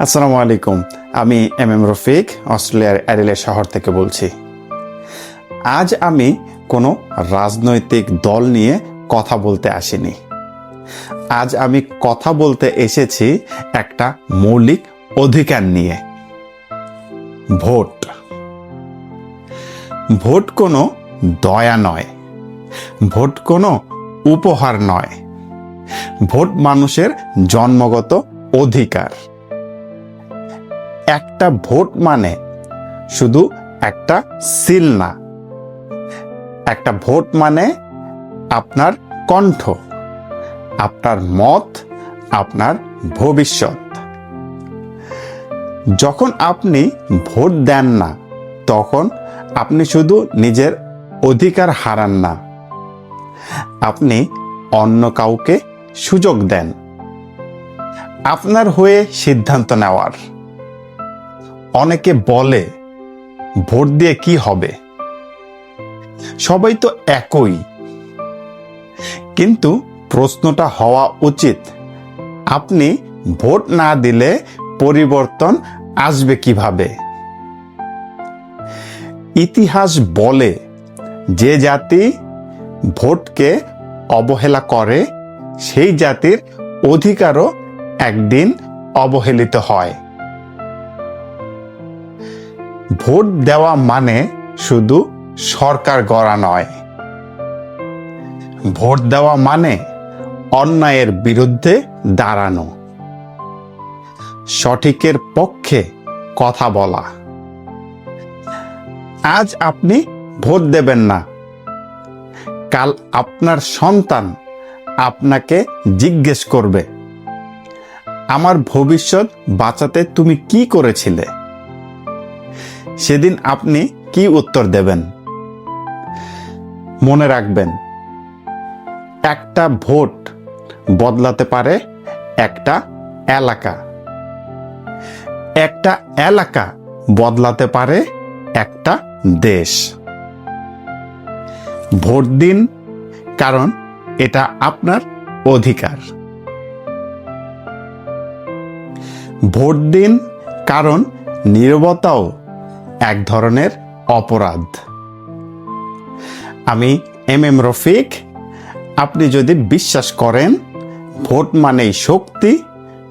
আসসালামু আলাইকুম। আমি এম এম রফিক, অস্ট্রেলিয়ার অ্যাডিলে শহর থেকে বলছি। আজ আমি কোনো রাজনৈতিক দল নিয়ে কথা বলতে আসিনি। আজ আমি কথা বলতে এসেছি একটা মৌলিক অধিকার নিয়ে। ভোট। ভোট কোনো দয়া নয়। ভোট কোনো উপহার নয়। ভোট মানুষের জন্মগত অধিকার। একটা ভোট মানে শুধু একটা সিল না। একটা ভোট মানে আপনার কণ্ঠ, আপনার মত, আপনার ভবিষ্যৎ। যখন আপনি ভোট দেন না, তখন আপনি শুধু নিজের অধিকার হারান না। আপনি অন্য কাউকে সুযোগ দেন। আপনার হয়ে সিদ্ধান্ত নেওয়ার। অনেকে বলে, ভোট দিয়ে কি হবে? সবাই তো একই। কিন্তু প্রশ্নটা হওয়া উচিত, আপনি ভোট না দিলে পরিবর্তন আসবে কীভাবে? ইতিহাস বলে, যে জাতি ভোটকে অবহেলা করে, সেই জাতির অধিকারও একদিন অবহেলিত হয়। ভোট দেওয়া মানে শুধু সরকার গড়া নয়। ভোট দেওয়া মানে অন্যায়ের বিরুদ্ধে দাঁড়ানো। সঠিকের পক্ষে কথা বলা। আজ আপনি ভোট দেবেন না। কাল আপনার সন্তান আপনাকে জিজ্ঞেস করবে, আমার ভবিষ্যৎ বাঁচাতে তুমি কি করেছিলে? সেদিন আপনি কি উত্তর দেবেন? মনে রাখবেন, একটা ভোট বদলাতে পারে একটা এলাকা। একটা এলাকা বদলাতে পারে একটা দেশ। ভোট দিন, কারণ এটা আপনার অধিকার। ভোট দিন, কারণ নীরবতাও এক ধরনের অপরাধ। আমি এম এম রফিক। আপনি যদি বিশ্বাস করেন, ভোট মানেই শক্তি,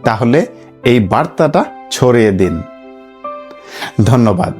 তাহলে এই বার্তাটা ছড়িয়ে দিন। ধন্যবাদ।